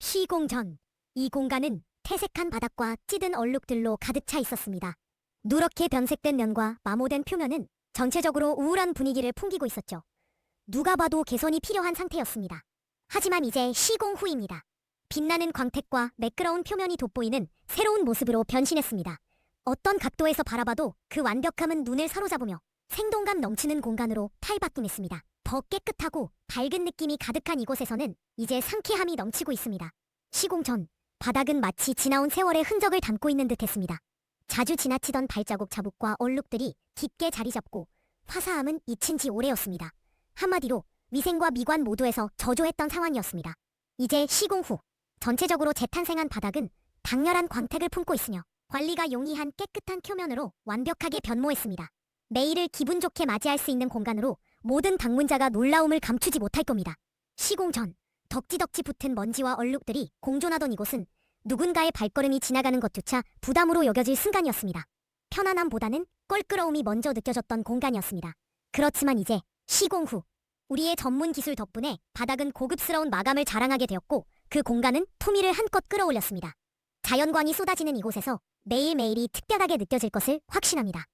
시공 전, 이 공간은 퇴색한 바닥과 찌든 얼룩들로 가득 차 있었습니다. 누렇게 변색된 면과 마모된 표면은 전체적으로 우울한 분위기를 풍기고 있었죠. 누가 봐도 개선이 필요한 상태였습니다. 하지만 이제 시공 후입니다. 빛나는 광택과 매끄러운 표면이 돋보이는 새로운 모습으로 변신했습니다. 어떤 각도에서 바라봐도 그 완벽함은 눈을 사로잡으며 생동감 넘치는 공간으로 탈바꿈했습니다. 더 깨끗하고 밝은 느낌이 가득한 이곳에서는 이제 상쾌함이 넘치고 있습니다. 시공 전, 바닥은 마치 지나온 세월의 흔적을 담고 있는 듯했습니다. 자주 지나치던 발자국 자국과 얼룩들이 깊게 자리 잡고 화사함은 잊힌 지 오래였습니다. 한마디로 위생과 미관 모두에서 저조했던 상황이었습니다. 이제 시공 후 전체적으로 재탄생한 바닥은 강렬한 광택을 품고 있으며 관리가 용이한 깨끗한 표면으로 완벽하게 변모했습니다. 매일을 기분 좋게 맞이할 수 있는 공간으로 모든 방문자가 놀라움을 감추지 못할 겁니다. 시공 전 덕지덕지 붙은 먼지와 얼룩들이 공존하던 이곳은 누군가의 발걸음이 지나가는 것조차 부담으로 여겨질 순간이었습니다. 편안함보다는 껄끄러움이 먼저 느껴졌던 공간이었습니다. 그렇지만 이제 시공 후 우리의 전문 기술 덕분에 바닥은 고급스러운 마감을 자랑하게 되었고 그 공간은 토미를 한껏 끌어올렸습니다. 자연광이 쏟아지는 이곳에서 매일매일이 특별하게 느껴질 것을 확신합니다.